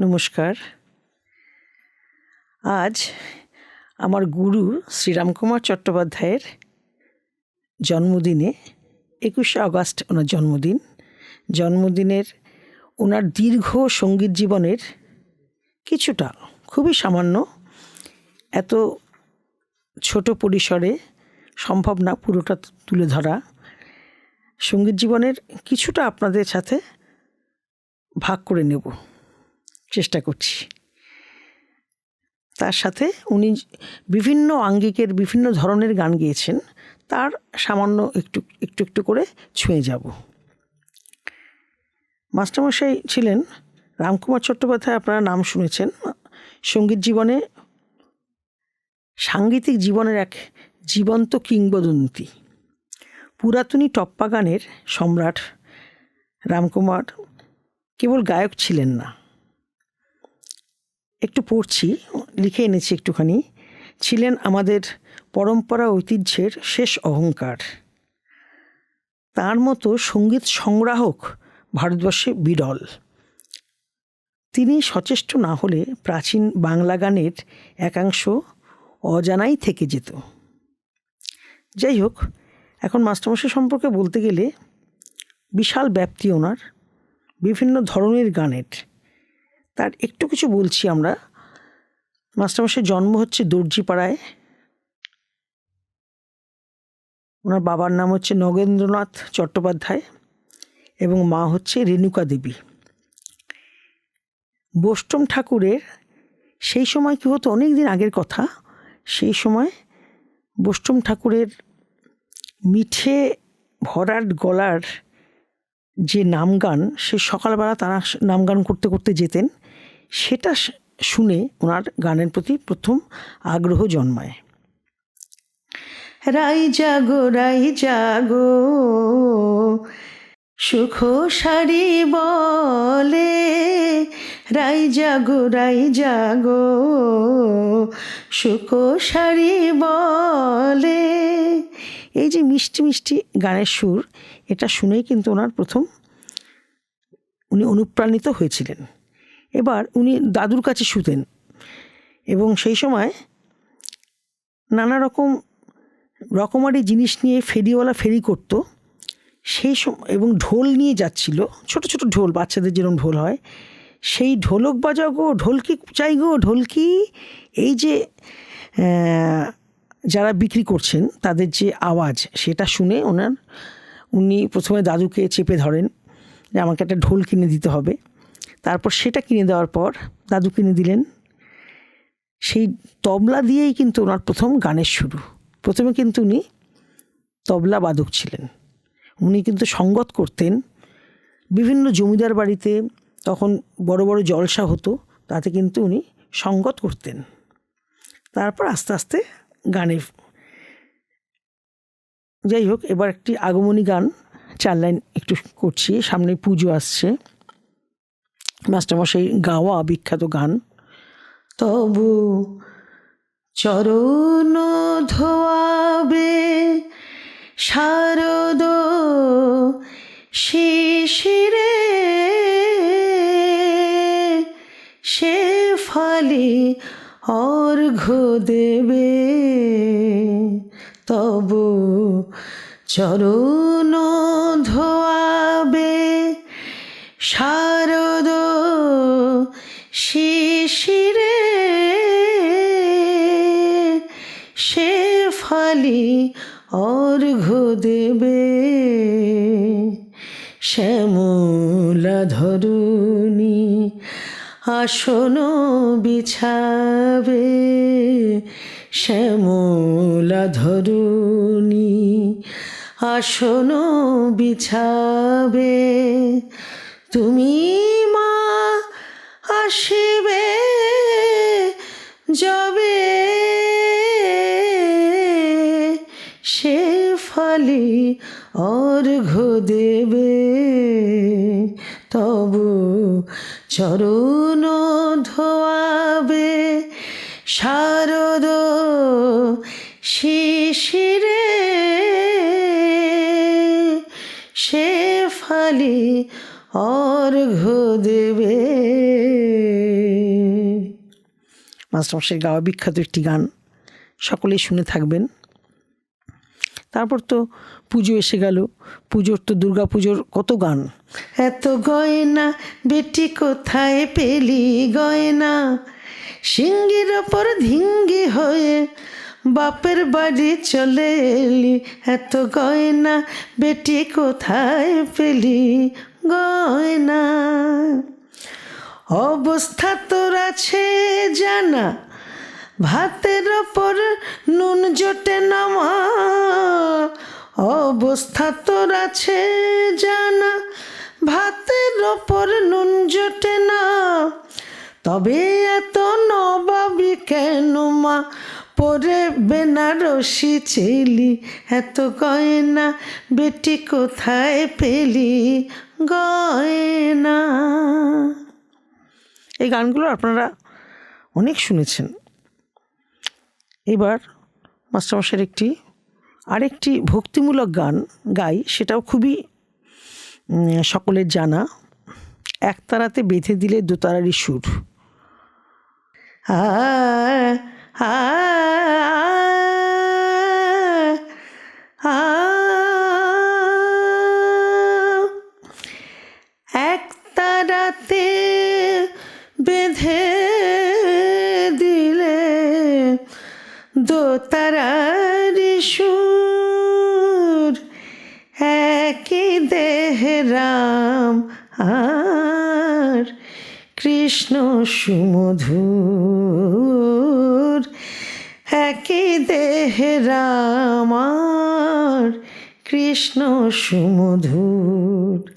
নমস্কার। আজ আমার গুরু শ্রীরামকুমার চট্টোপাধ্যায়ের জন্মদিনে একুশে আগস্ট ওনার জন্মদিন। জন্মদিনের ওনার দীর্ঘ সংগীত জীবনের কিছুটা, খুবই সামান্য, এত ছোট পরিসরে সম্ভব না পুরোটা তুলে ধরা। সংগীত জীবনের কিছুটা আপনাদের সাথে ভাগ করে নেব। চেষ্টা করছি। তার সাথে উনি বিভিন্ন আঙ্গিকের বিভিন্ন ধরনের গান গেয়েছেন, তার সামান্য একটু একটু একটু করে ছুঁয়ে যাব। মাস্টারমশাই ছিলেন রামকুমার চট্টোপাধ্যায়, আপনারা নাম শুনেছেন, সংগীত জীবনে সাংগীতিক জীবনের এক জীবন্ত কিংবদন্তি। পুরাতনী টপ্পা গানের সম্রাট রামকুমার কেবল গায়ক ছিলেন না। একটু পড়ছি, লিখে এনেছি একটুখানি। ছিলেন আমাদের পরম্পরা ঐতিহ্যের শেষ অহংকার। তার মতো সংগীত সংগ্রাহক ভারতবর্ষে বিরল। তিনি সচেষ্ট না হলে প্রাচীন বাংলা গানের একাংশ অজানাই থেকে যেত। যাই হোক, এখন মাস্টারমশাই সম্পর্কে বলতে গেলে বিশাল ব্যাপ্তি ওনার, বিভিন্ন ধরনের গানের। তার একটু কিছু বলছি আমরা। মাস্টারমশাই জন্ম হচ্ছে দর্জিপাড়ায়। ওনার বাবার নাম হচ্ছে নগেন্দ্রনাথ চট্টোপাধ্যায় এবং মা হচ্ছে রেণুকা দেবী। বোষ্টম ঠাকুরের সেই সময় কী হতো? অনেক দিন আগের কথা। সেই সময় বোষ্টম ঠাকুরের মিঠে ভরাট গলার যে নাম গান সে সকালবেলা তারা নাম গান করতে করতে যেতেন। সেটা শুনে ওনার গানের প্রতি প্রথম আগ্রহ জন্মায়। রাই জাগো রাই জাগো, সুখ সারি বলে, রাই জাগো রাই জাগো, সুখ সারি বলে। এই যে মিষ্টি মিষ্টি গানের সুর, এটা শুনেই কিন্তু ওনার প্রথম, উনি অনুপ্রাণিত হয়েছিলেন। এবার উনি দাদুর কাছে শুতেন। এবং সেই সময় নানা রকম রকমারি জিনিস নিয়ে ফেরিওয়ালা ফেরি করতো। সেই এবং ঢোল নিয়ে যাচ্ছিল। ছোট ছোট ঢোল, বাচ্চাদের যেরকম ঢোল হয়। সেই ঢোলক বাজাও গো ঢোলকি চাই গো ঢোলকি এই যে যারা বিক্রি করছেন, তাদের যে আওয়াজ, সেটা শুনে ওনার, উনি প্রথমে দাদুকে চেপে ধরেন যে আমাকে একটা ঢোল কিনে দিতে হবে। তারপর সেটা কিনে দেওয়ার পর দাদু কিনে দিলেন। সেই তবলা দিয়েই কিন্তু ওনার প্রথম গানের শুরু। প্রথমে কিন্তু উনি তবলা বাদক ছিলেন। উনি কিন্তু সঙ্গত করতেন। বিভিন্ন জমিদার বাড়িতে তখন বড় বড় জলসা হতো, তাতে কিন্তু উনি সঙ্গত করতেন। তারপর আস্তে আস্তে গানে যাই হোক, এবার একটি আগমনী গান চার লাইন একটু করছি সামনে পুজো আসছে। মাস্টারমশাই গাওয়া বিখ্যাত গান। তবু চরণ ধোয়াবে, শারদ শিশিরে সে ফালি অর্ঘ দেবে। তবু চরণ ধোয়াবে অর্ঘ দেবে শ্যামলা ধরুনি আসন বিছাবে শ্যামলা ধরুনি আসন বিছাবে। তুমি মা আসিবে যাবে ফালি অর্ঘ দেবে। তবু চরণ ধোয়াবে শারদ শিশিরে। সে ফালি অর্ঘ দেবে। মাস্টারমশাই, গাওয়া বিখ্যাত একটি গান। সকলেই শুনে থাকবেন। তারপর তো পুজো এসে গেল। পুজোর তো দুর্গা পুজোর কত গান। এত গয়না, বেটি কোথায় পেলি গয়না? সিঙ্গির ওপর ধিঙ্গি হয়ে বাপের বাড়ি চলে এলি। এত গয়না, বেটি কোথায় পেলি গয়না? অবস্থা তোর আছে জানা। ভাতের ওপর নুন জোটে নামা। অবস্থা তোর আছে জানা। ভাতের ওপর নুন জোটে না। তবে এত নবাবি কেন মা? পরে বেনারসি চেলি, এত গয়না। বেটি কোথায় পেলি গয়না? এই গানগুলো আপনারা অনেক শুনেছেন। এবার মাস্টারমশাইয়ের একটি, আরেকটি ভক্তিমূলক গান গাই, সেটাও খুবই সকলের জানা। এক তারাতে বেঁধে দিলে দোতারারই সুর। হ্যাঁ আ একই দেহে রাম আর কৃষ্ণ সুমধুর। একই দেহে রাম আর কৃষ্ণ সুমধুর।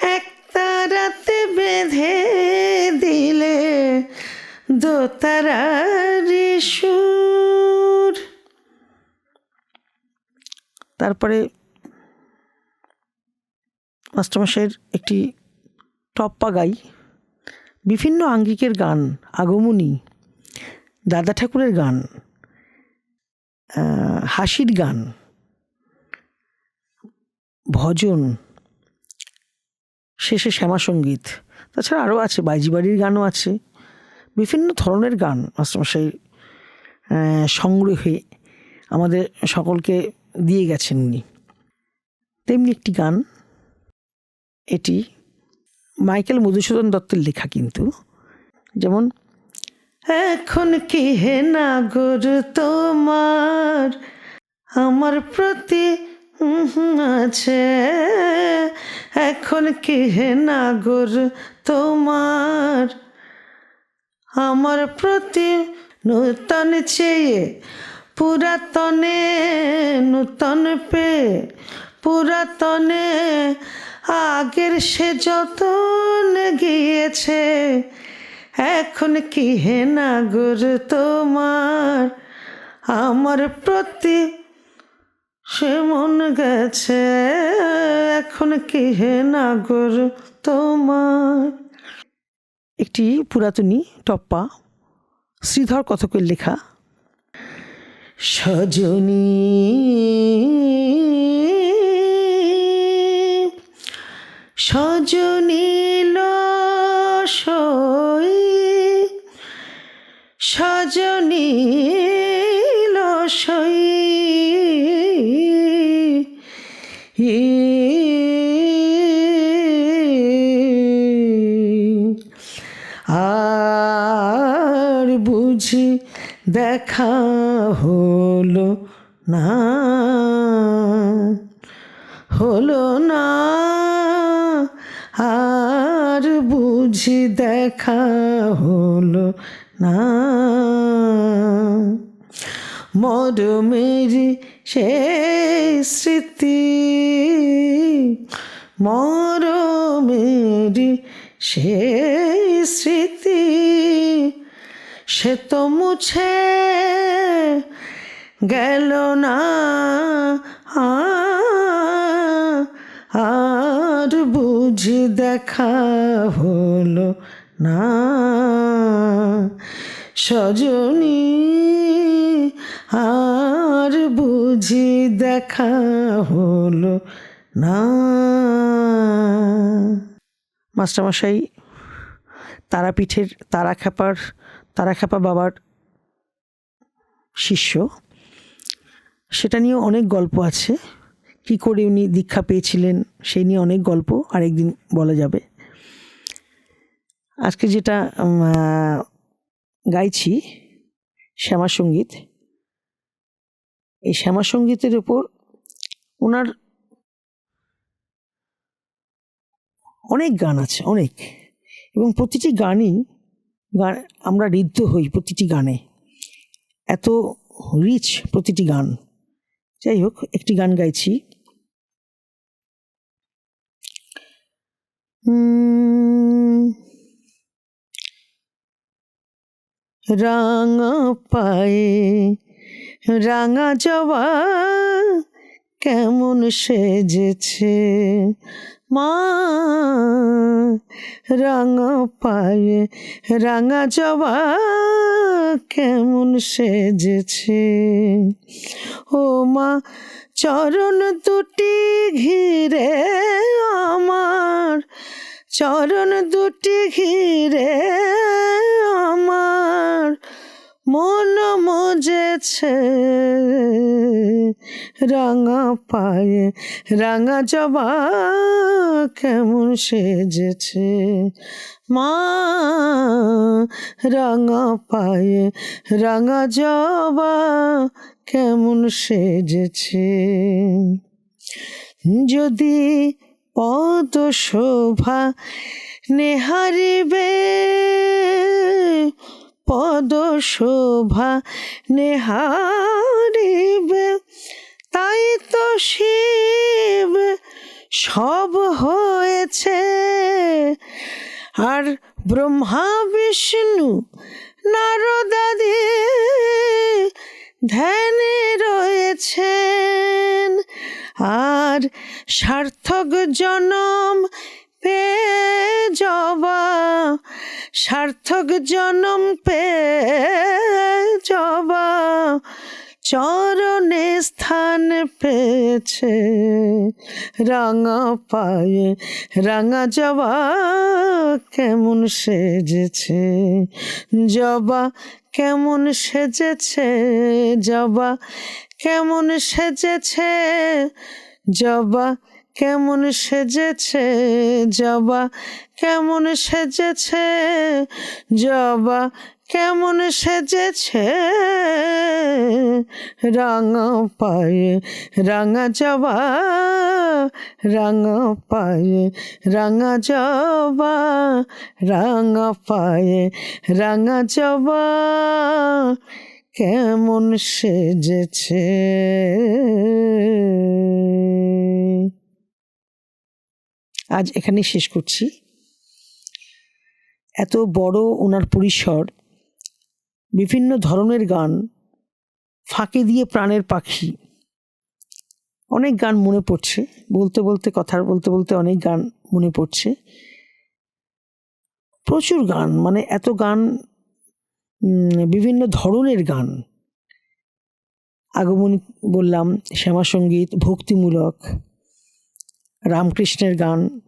এক তারাতে বেঁধে দিলে দোতারারি সুর। তারপরে মাস্টারমশাইয়ের একটি টপ্পা গাই, বিভিন্ন আঙ্গিকের গান, আগমনী, দাদা ঠাকুরের গান হাসির গান, ভজন, শেষে শ্যামা সংগীত, তাছাড়া আরও আছে বাইজি বাড়ির গানও আছে, বিভিন্ন ধরনের গান মাস্টারমশাই সংগ্রহে আমাদের সকলকে দিয়ে গেছেন উনি। তেমনি একটি গান এটি মাইকেল মধুসূদন দত্তের লেখা কিন্তু। যেমন, এখন কি হে নাগর তোমার? আমার প্রতি আছে। এখন কি হে নাগর তোমার? আমার প্রতি নূতন চেয়ে, পুরাতনে নূতন পে পুরাতনে আগের সে যতন গিয়েছে, এখন কি হে নাগর তোমার? আমার প্রতি সে মন গেছে, এখন কি হে নাগর তোমার? একটি পুরাতনী টপ্পা শ্রীধর কথকের লেখা, সজনী দেখা হলো না হলো না। আর বুঝি দেখা হলো না। মরমেরি সেই স্মৃতি মরমেরি সেই স্মৃতি। সে তো মুছে গেল না। আর বুঝি দেখা হলো না। সজনী, আর বুঝি দেখা হলো না। মাস্টারমশাই, তারাপীঠের তারাখ্যাপার তারাখ্যাপা বাবার শিষ্য। সেটা নিয়ে অনেক গল্প আছে। কী করে উনি দীক্ষা পেয়েছিলেন সেই নিয়ে অনেক গল্প আরেকদিন বলা যাবে। আজকে যেটা গাইছি শ্যামা সংগীত এই শ্যামা সঙ্গীতের ওপর ওনার অনেক গান আছে, অনেক। এবং প্রতিটি গানই গান আমরা ঋদ্ধ হই প্রতিটি গানে। এত রিচ প্রতিটি গান। যাই হোক, একটি গান গাইছি। রাঙা পায়ে রাঙা জবা কেমন সেজেছে। মা রাঙা পায়ে, রাঙা জবা কেমন সেজেছে। ও মা, চরণ দুটি ঘিরে আমার, চরণ দুটি ঘিরে আমার। মন মজেছে। রাঙা পায়ে, রাঙা জবা কেমন সেজেছে। মা, রাঙা পায়ে, রাঙা জবা কেমন সেজেছে। যদি পদ শোভা নেহারিবে পদ শোভা নেহারিবে, তাই তো শিব সব হয়েছে। আর ব্রহ্মা, বিষ্ণু নারদাদি ধ্যানে রয়েছেন। আর সার্থক জনম পে জবা সার্থক জনম পে জবা চরণে স্থান পেয়েছে, রাঙা পায়ে রাঙা জবা কেমন সেজেছে, জবা কেমন সেজেছে, জবা কেমন সেজেছে, জবা কেমন সেজেছে জবা, কেমন সেজেছে জবা, কেমন সেজেছে রাঙা পায়ে রাঙা জবা, রাঙা পায়ে রাঙা জবা, রাঙা পায়ে রাঙা জবা, কেমন সেজেছে আজ এখানেই শেষ করছি। এত বড় ওনার পরিসর, বিভিন্ন ধরনের গান ফাঁকে দিয়ে প্রাণের পাখি, অনেক গান মনে পড়ছে। বলতে বলতে কথা বলতে বলতে অনেক গান মনে পড়ছে। প্রচুর গান মানে এত গান বিভিন্ন ধরনের গান। আগমনী বললাম, শ্যামাসঙ্গীত, ভক্তিমূলক রামকৃষ্ণের গান।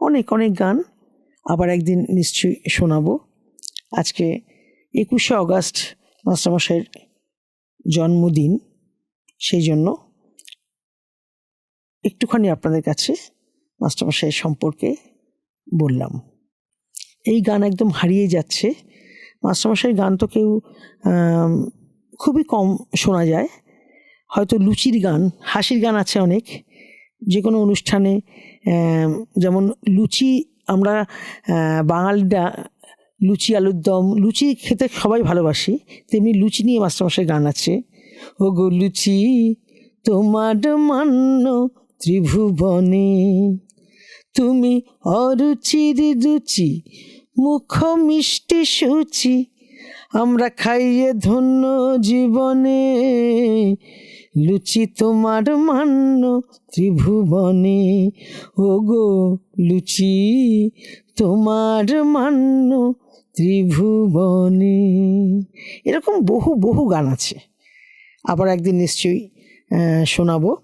অনেক অনেক গান। আবার একদিন নিশ্চয়ই শোনাবো। আজকে একুশে অগাস্ট মাস্টারমশাইয়ের জন্মদিন, সেই জন্য একটুখানি আপনাদের কাছে মাস্টারমশাইয়ের সম্পর্কে বললাম। এই গান একদম হারিয়ে যাচ্ছে। মাস্টারমশাইয়ের গান তো কেউ খুবই কম শোনা যায়। হয়তো লুচির গান, হাসির গান আছে অনেক। যে কোনো অনুষ্ঠানে যেমন লুচি, আমরা বাঙালিরা লুচি, আলুর দম, লুচি খেতে সবাই ভালোবাসি, তেমনি লুচি নিয়ে মাস্টারমশাই গান আছে। ও গো লুচি, তোমার মান্য ত্রিভুবনে, তুমি অরুচির রুচি, মুখ মিষ্টি সুচি, আমরা খাইয়ে ধন্য জীবনে। লুচি তোমার মান্য ত্রিভুবনে। ও গো লুচি তোমার মান্য ত্রিভুবনে। এরকম বহু বহু গান আছে। আবার একদিন নিশ্চয়ই শোনাবো।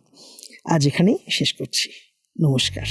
আজ এখানেই শেষ করছি। নমস্কার।